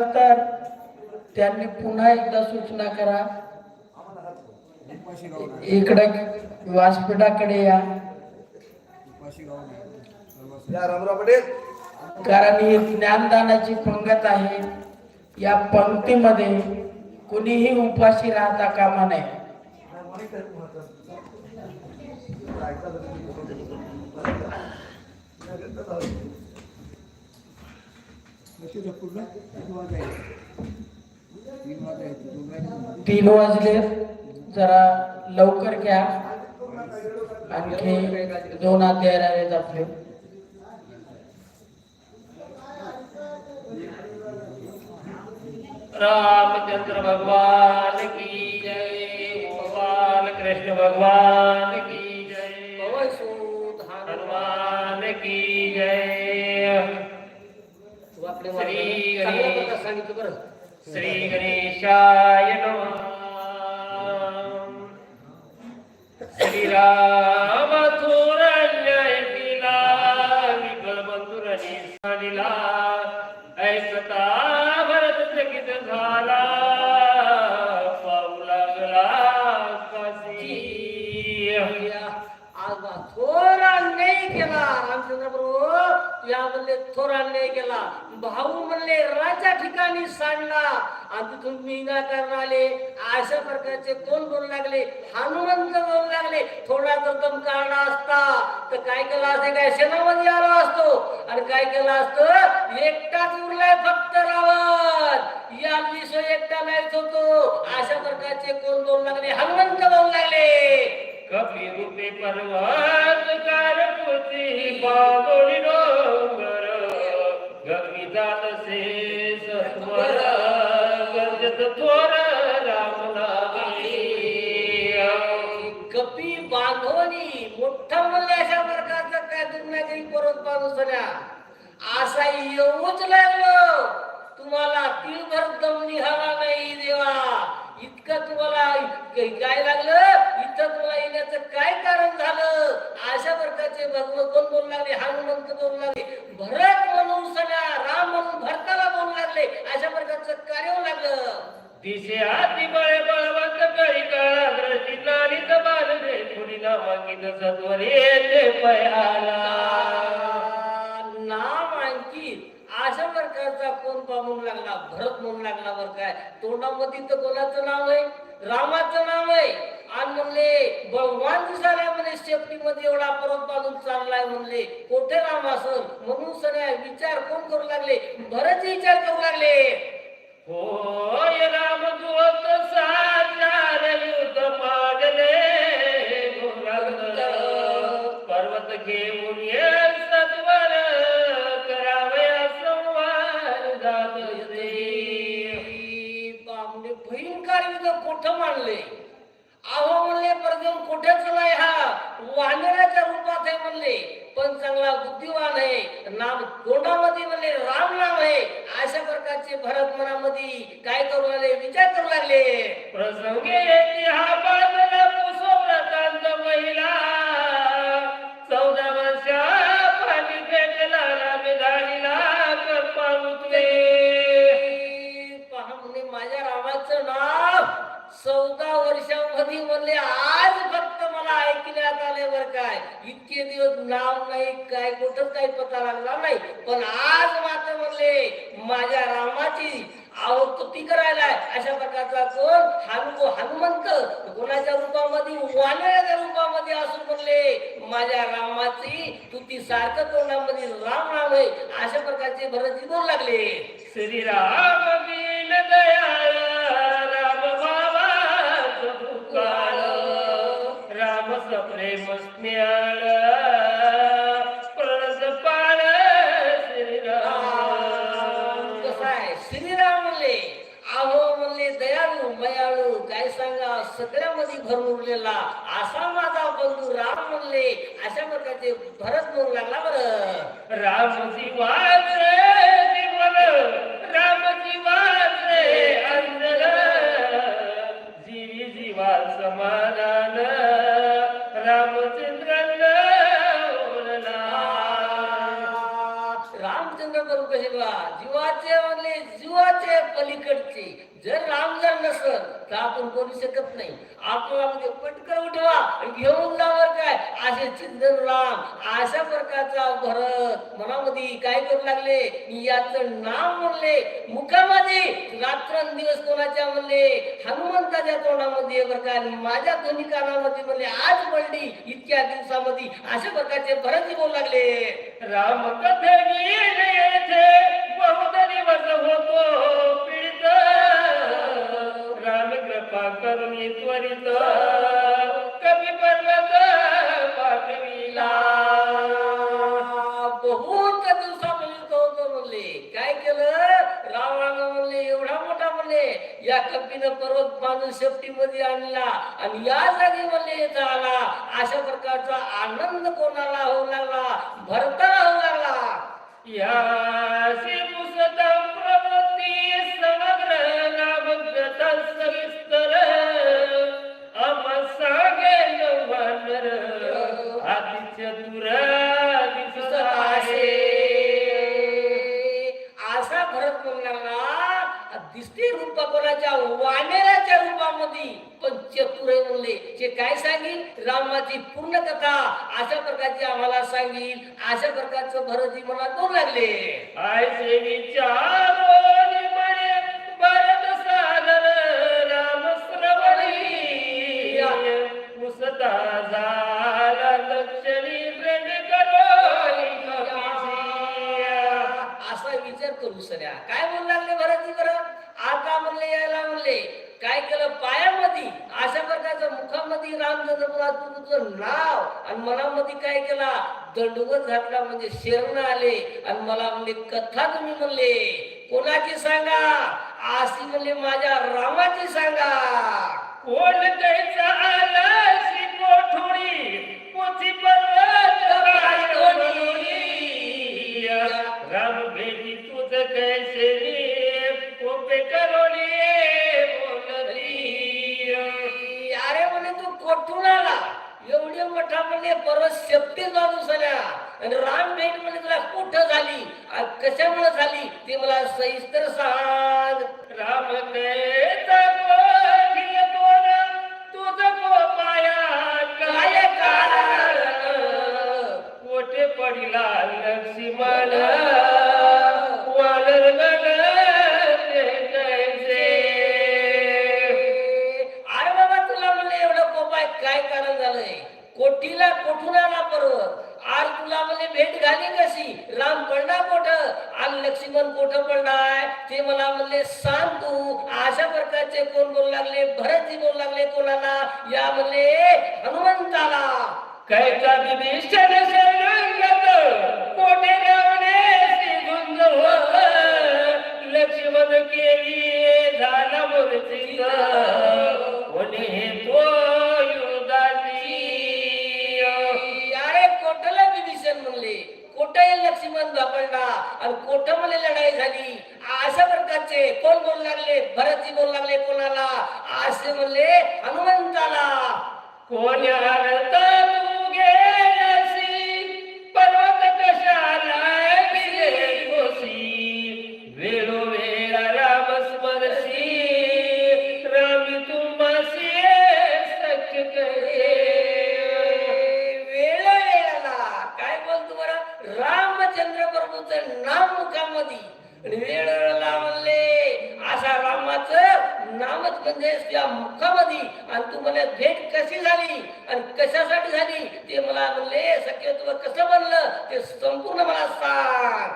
तर त्यांनी पुन्हा एकदा सूचना करा. इकडे व्यासपीठाकडे या. कारण ही ज्ञानदानाची पंगत आहे. या पंक्तीमध्ये कुणीही उपाशी राहता कामा नये. तीन वाजले जरा लवकर घ्या. आणखी दोन अध्याय राहिलेत आपले रामचंद्र भगवान की जय भगवान कृष्ण भगवान की जय हनुमान की जय। श्री गणेश श्री गणेशाय श्रीराम थोर अन्याय केला विकल बंधुरानी साडिला ऐकता भरत चकित झाला पाऊ लागला काशी. आज थोर अन्याय केला रामचंद्र प्रभू या म्हणले थोर अन्याय केला. भाऊ म्हणले राजा ठिकाणी सांडला आणि तिथून मीना आले अशा प्रकारचे कोण बोलू लागले? हनुमंत बोलू लागले. थोडा जर दम काढला असता. तर काय केलं असते? काय सेनामध्ये आलो असतो. आणि काय केलं असतं? एकटाच उरलाय फक्त रावण. या विषय एकटा नाहीच होतो. अशा प्रकारचे कोण बोलू लागले? हनुमंत बोलू लागले. कपी रूपे पर्वत कारपुती बांधवनी मोठं म्हणलं म्हणले अशा प्रकारचा काय दुर्नागरी परत पाऊसल्या असा येऊच लागलो. तुम्हाला तिळभर दम निघाला नाही देवा. इतकं तुम्हाला काय लागलं? इथं तुम्हाला येण्याचं काय कारण झालं? अशा प्रकारचे भगवत कोण बोलू लागले? हनुमंत बोलू लागले. भरत म्हणून सगळ्या राम म्हणून भरताला बोलू लागले. अशा प्रकारचं कार्य लागलं. दिसे हाती बळे पुढीला मागित पयाला. नाम अशा प्रकारचा कोण पाहून लागला? भरत म्हणून लागला बर काय? तोंडामध्ये तर कोणाचं नाव आहे? रामाचं नाव आहे. आणि म्हणले भगवान दिसायला म्हणे शेपटी मध्ये एवढा परत बांधून चाललाय म्हणले. कोठे राम असल म्हणून सगळ्या विचार कोण करू लागले? भरत विचार करू लागले. हो राम दूत साचार युद्ध मागले. भयंकर युद्ध कोठं मांडले अहो म्हणले परदेव कुठे नाही हा? वानराच्या रूपात आहे म्हणले. पण चांगला बुद्धिवान आहे. नाम कोणामध्ये म्हणले राम नाम आहे. अशा प्रकारचे भरत मनामध्ये काय करू लागले? विचार करू लागले. प्रसंगे हा महिला. चौदा वर्षामध्ये म्हणले आज फक्त मला ऐकण्यात आले बर काय. इतके दिवस नाव नाही काय कुठं काही पता लागला नाही. पण आज मात्र म्हणले माझ्या रामाची आवृत्ती करायला अशा प्रकारचा कोण? हनु हनुमंत. कोणाच्या रूपामध्ये? वानराच्या रूपामध्ये असून म्हणले माझ्या रामाची तुती सारखं तोंडामध्ये राम राम आहे. अशा प्रकारचे भरतजी बोलू लागले. श्रीराम दीन दयाळ. काळ राम सप्रेम स्नेहाळ प्रणत पाळ श्रीराम. कसं आहे? श्रीराम म्हणले म्हणले दयाळू मयाळू काय सांगा? सगळ्यामध्ये भरून उरलेला असा माझा बंधू राम म्हणले अशा प्रकारचे भरत म्हणू लागला बरं. रामजी वाचे जीवन. जीवाचे म्हणले जीवाचे पलीकडचे. जर राम जर नसल तर आपण करू शकत नाही. आपल्याला पटकन उठवा आणि घेऊन असे चिंतन राम. अशा प्रकारचा भरत मनामध्ये काय करू लागले? याचं नाव म्हणले. मुखामध्ये रात्रंदिवस कोणाच्या म्हणले? हनुमंताच्या तोंडामध्ये बरं माझ्या दोन्ही कानामध्ये म्हणले आज पडली इतक्या दिवसामध्ये अशा प्रकारचे भरत बोलू लागले. राम कथे बहुत दिवस होतो पीडित राम कृपा करून त्वरित या कपीनं पर्वत बांधून शेपटीमध्ये आणला आणि या जागी म्हणले आला अशा प्रकारचा आनंद कोणाला होऊ लागला? भरता होऊ लागला. या कोणाच्या वानेराच्या रूपामध्ये. पण चतुर म्हणले. ते काय सांगील रामाची पूर्ण कथा अशा प्रकारची आम्हाला सांगील अशा प्रकारचं भरतजी मला दोन लागले. आयसे विचारो निमणे भरत सागर राम श्रवणी. पुसता झाला लक्षणी करो असा विचार करू सऱ्या. काय म्हणू लागले भरतजी बरं? आता म्हणले यायला म्हणले काय केलं पायामध्ये? अशा प्रकारचं मुखामध्ये रामचंद्र तुझं नाव आणि मनामध्ये काय केला? दंडवत घातला म्हणजे शेरण आले. आणि मला म्हणले कथा तुम्ही म्हणले. कोणाची सांगा? आशी म्हणले माझ्या रामाची सांगा. कोण त्याचा आला श्री कोठुरी राम मोठा म्हणजे परत शेपटी बाजू झाल्या. आणि राम भेट म्हणजे तुला कुठं झाली? कशामुळे झाली? ती मला सविस्तर सांग. राम म्हणले झाली कशी? राम पडला कोठ? आणि लक्ष्मण कोठ पडलाय ते मला म्हणले सांग तू अशा प्रकारचे कोण बोलू लागले? भरतजी बोलू लागले कोणाला? या म्हणले हनुमंताला. कैचा विभीषण शरणागत कोठे रावणे गुंज होत लक्ष्मण केली झाला कोट लक्ष्मण झपडला आणि कोट लढाई झाली. अशा प्रकारचे कोण बोलू लागले? भरतजी बोलू लागले कोणाला? असे म्हणले हनुमंताला. कोण रामचंद्र प्रभूचं नाम मुखामध्ये आणि वेळ वेळेला म्हणले असा रामाचं नामच म्हणजे त्या मुखामध्ये आणि तू मला भेट कशी झाली? आणि कशासाठी झाली? ते मला म्हणले सख्य तुला कसं बनलं ते संपूर्ण मला सांग.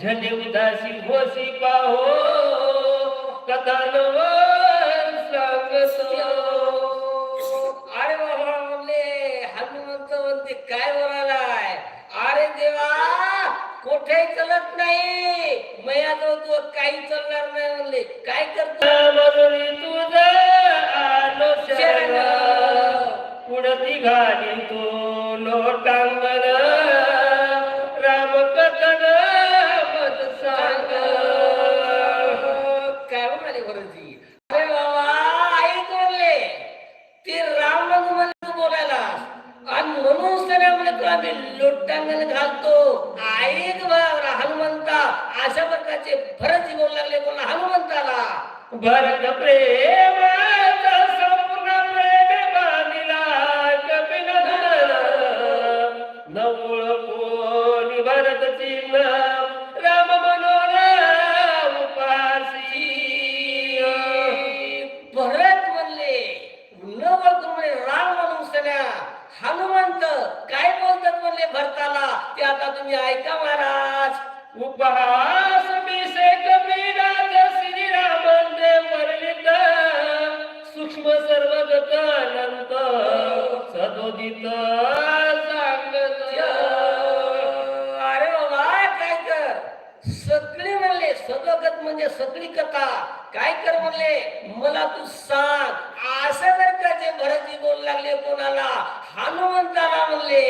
झने हो. उदासी होसी पाहो. कथानव नवा कोठेही चलत नाही. मयाजवळ तो काही चालणार नाही म्हणले. काय करतो? पुढती घाली तो लोटांगण. हनुमंताला. भरत प्रेमाचा सदोगत म्हणजे सगळी कथा. काय कर म्हणले? मला तू सांग. असं जर का जे भरतजी बोलू लागले कोणाला हनुमंताला म्हणले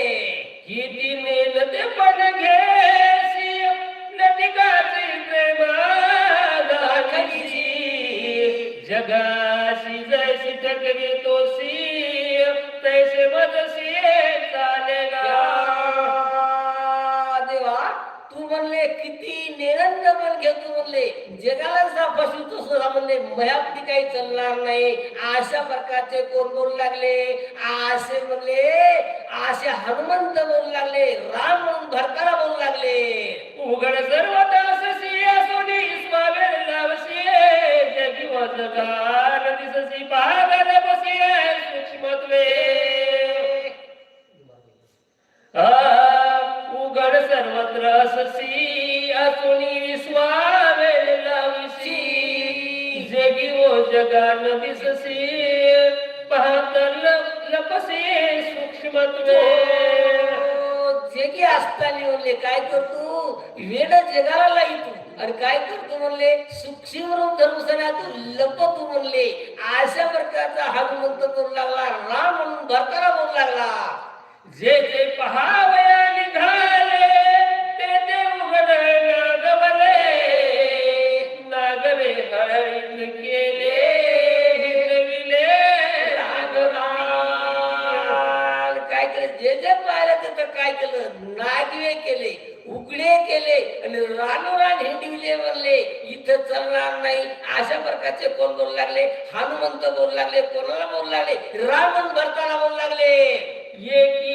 किती नेल ते पण घेसी लटिकाची प्रेमादानीसी जगाशी जैसी ठकवी तोसी तैसे मजसी चालेगा म्हणले जगाला सापाशी तो सुद्धा म्हणले मयापती काही चालणार नाही. अशा प्रकारचे कोण बोलू लागले? असे म्हणले असे हनुमंत बोलू लागले राम म्हणून भरताना बोलू लागले. उघड सर्व दाससी असोनी स्वावेर लावसी जगी वजगान सूक्ष्म रूप धर्मसना तू लपतो म्हणले. अशा प्रकारचा हनुमंत बोलू लागला. राम म्हणून भरताना बोलू लागला. जे जे पहावया निघाले ते ते उघडले नागवले नागवे हळीत केले हिरविले काय केलं? जे जे पाहिलं ते तर काय केलं? नागवे केले. उघडे केले आणि रानोरान हिंडविले वरले. इथं चलणार नाही. अशा प्रकारचे कोण बोलू लागले? हनुमंत बोलू लागले कोणाला बोलू लागले? रामन भरताना बोलू लागले. एकी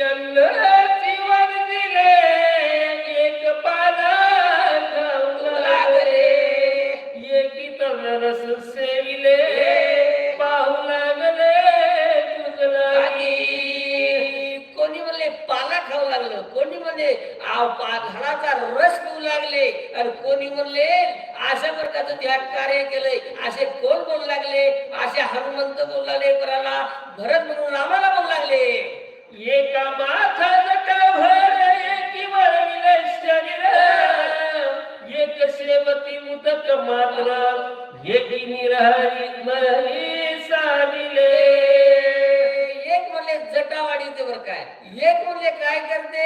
लागले. आणि कोणी म्हणले अशा प्रकारचं ध्यान कार्य केलंय? असे कोण बोलू लागले? असे हनुमंत बोलू लागले कोणाला? भरत म्हणून रामाला बोलू लागले. एका माथा जटाभर एकी वळविले शरीर. एक सेवती मुदत मात्र एकी निरहरी सानिले एक म्हणले जटावाडीचे बर काय? एक म्हणले काय करते?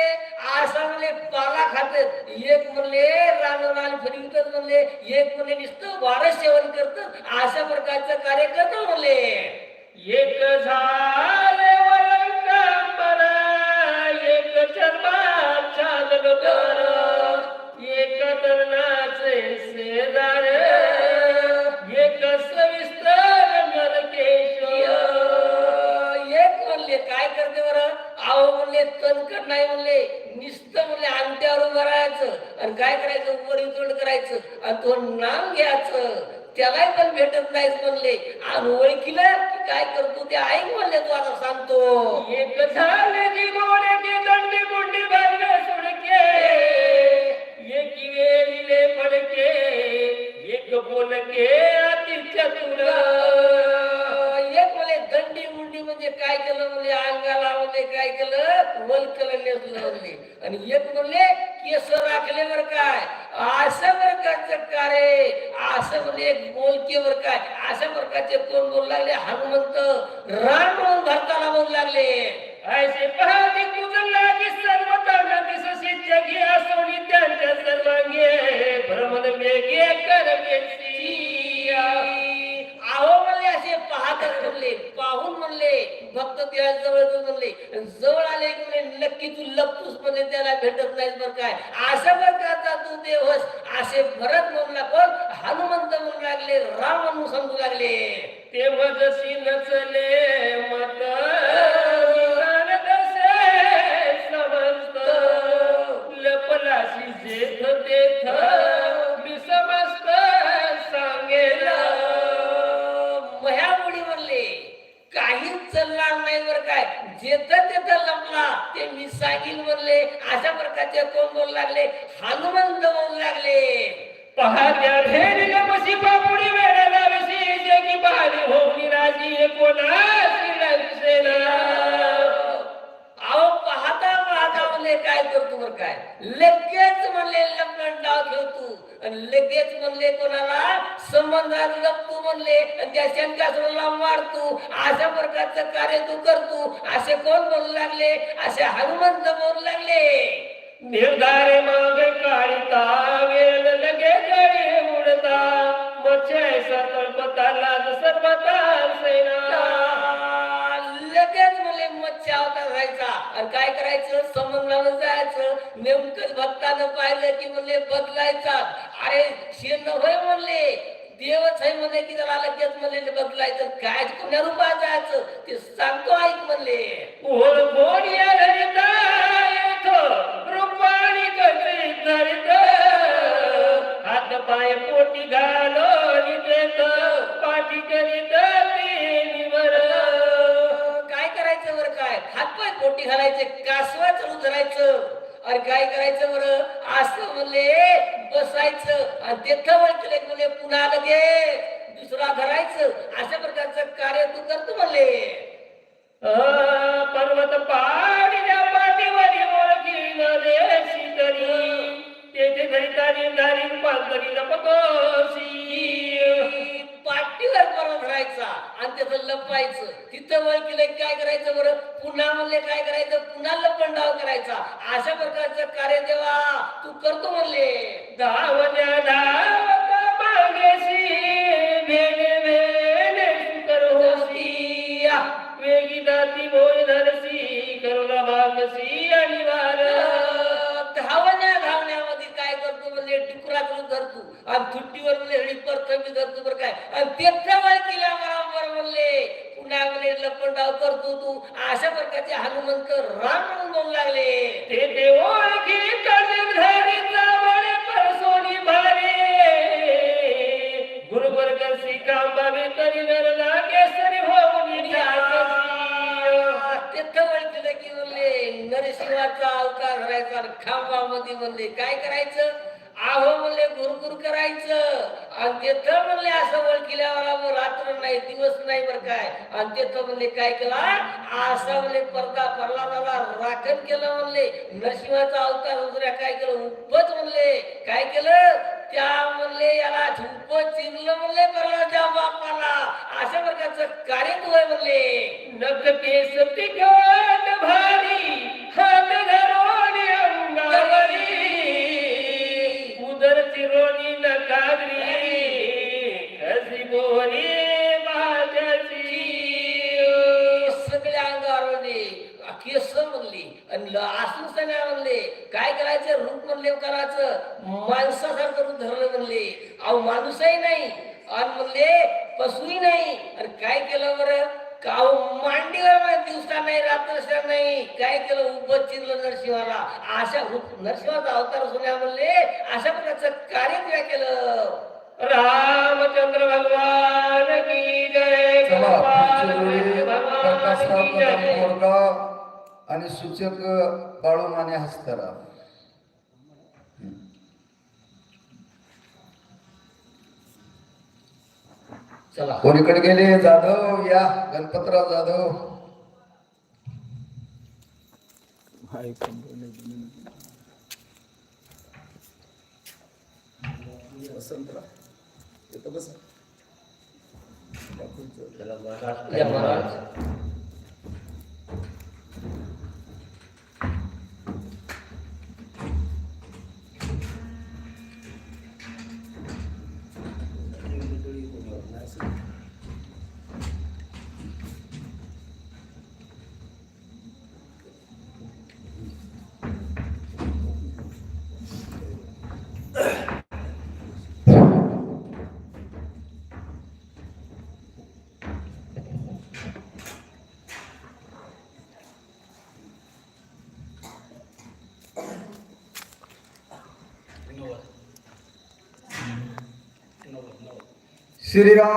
आरसा म्हणले पाला खाते. एक म्हणले रानरान फिरवितात म्हणले. एक म्हणले नुसतं वारस सेवन करत. अशा प्रकारचं कार्य करत म्हणले. एक झाले वलंकांबर एक चर्माचा नगबर एक तरणाचे शेजारे तणकट नाही म्हणले. नुसतं म्हणले अंगठ्यावर उभं राहायचं आणि काय करायचं? वरी उचल करायचं आणि तो नाम घ्यायचं. त्यालाही पण भेटत नाहीच म्हणले. आणि ओळखीला की काय करतो ते ऐक म्हणले तू आता सांगतो. एक झाले जी दंडी गुंडी बांधले सुडके. एक वेळीले पडके एक बोलके अति तुला. तुम्ही म्हणजे काय केलं म्हणजे अंगाला म्हणजे काय केलं? वलकलं लावले आणि एक म्हणले केस राखले बर काय? असं प्रकारचं कार्य असं म्हणजे एक बोलके बर काय? अशा प्रकारचे कोण बोलू लागले? हनुमंत. राम म्हणून भारताला बोलू लागले. ऐसे पाहते कुजला की सर्व तांडा दिससी जगी असोनी त्यांच्या सर्वांगे. भ्रमण वेगे कर आहो म्हणले पाहत म्हणले पाहून म्हणले फक्त त्या जवळ म्हणले जवळ आले की म्हणले नक्की तू लपतूस म्हणजे त्याला भेटत नाहीस बरं काय. अशा करता तू देवस असे भरत म्हणू पण हनुमंत म्हणू लागले राम म्हणून समजू लागले. ते मजसी नचले मत समजत लपलाशी जेथ तेथ. जेथं तेथं लपला ते मी सांगील म्हणले अशा प्रकारचे कोण बोलू लागले? हनुमंत बोलू लागले. पहात्या भेट नमसी बापुडी वेळेला विशी जगी बहारी होऊन राजी लक्षेना अहो पाहता पाहता म्हणले काय करतो बरं काय? लगेच म्हणले डाव ठेवतो आणि लगेच म्हणले कोणाला संबंधात लपतो म्हणले आणि त्या शंकासुराला मारतो अशा प्रकारचं कार्य तू करतो असे कोण बोलू लागले? असे हनुमंत बोलू लागले. निर्धारे माग काढिता वेळ लगे गळे उडता. मच्छय सतर्पता लाज सर्वता सेना. करायचा? आणि काय करायचं? समुद्रावर जायचं. नेमकंच भक्तानं पाहिलं की म्हणले बदलायचा. अरे शेण होय म्हणले. देवच आहे म्हणले की त्याला लगेच म्हणले बदलायचं. काय कोण्या रूपात जायचं? ते सांगतो ऐक म्हणले. ओळ बोडिया धरिता येतो रूपाणी कसे धरित हात पाय पोटी घालो निदेत पाठी करीत हातपाय पोटी घालायचे कासवा चालू धरायचं अरे काय करायचं बरं? असं म्हणले बसायचं. आणि तेथं वळखले म्हणले पुन्हा लगे दुसरा धरायचं अशा प्रकारचं कार्य तू करतो म्हणले. पर्वत पाडल्या पाठीवरी देशी तरी. तेथे धरिता निर्धारी पालकरी लपतोसी पाठीवर परत धरायचा आणि त्याचं लपायचं तिथं वळखले काय करायचं बरं? पुन्हा म्हणले काय करायचं? पुन्हा लपंडाव करायचा. अशा प्रकारचं कार्य देवा तू करतो म्हणले. धावता मागेशी वेगी दाती बोय धरसी करुणा भागसी अनिवार. म्हणजे डुकराकडून धरतो आणि थुट्टीवर म्हणजे हळी परथमी धरतो बरं काय. आणि तेथं वळखीला बरोबर म्हणले पुन्हा म्हणले लपंडाव करतो तू अशा प्रकारचे हनुमंत राम म्हणून बोलू लागले. ते जावळे परसोनी भारे. गुरुबर कसी कांबावे तरी नरला केसरी तिथं वळखीलं की म्हणले नरसिंहाचा अवतार धरायचा आणि खांबामध्ये म्हणले काय करायचं? आहो म्हणले गुरगुर करायचं. आणि तिथं म्हणले असं ओळखिल्यावर मग रात्र नाही दिवस नाही बरं काय. आणि तिथं म्हणले काय केला? असं म्हणले पर्दा प्रल्हादाला राखण केलं म्हणले. नरसिंहाचा अवतार दुसऱ्या काय केलं? उपच म्हणले. काय केलं? त्या म्हणले याला झुंप चिरलं म्हणले प्रल्हादच्या बापाला. अशा प्रकारचं कार्य तुला म्हणले. नख केस तिखट भारी. म्हणले करायचं. माणसासारखं धरलं म्हणले. अहो माणूसही नाही. आणि म्हणले पशुही नाही. आणि काय केलं बरं? काव मांडीवर नाही, दिवसा नाही रात्र नाही. काय केलं? उभं चिरलं नरसिंहाला. अशा नरसिंहाचा अवतार सोन्या म्हणले अशा प्रकारचं कार्य तुला केलं. रामचंद्र भगवान की जय भगवान की आणि सूचक बाळू माने हस्तराव कोणीकडे गेले? जाधव या. गणपतराव जाधव. महाराज श्रीराम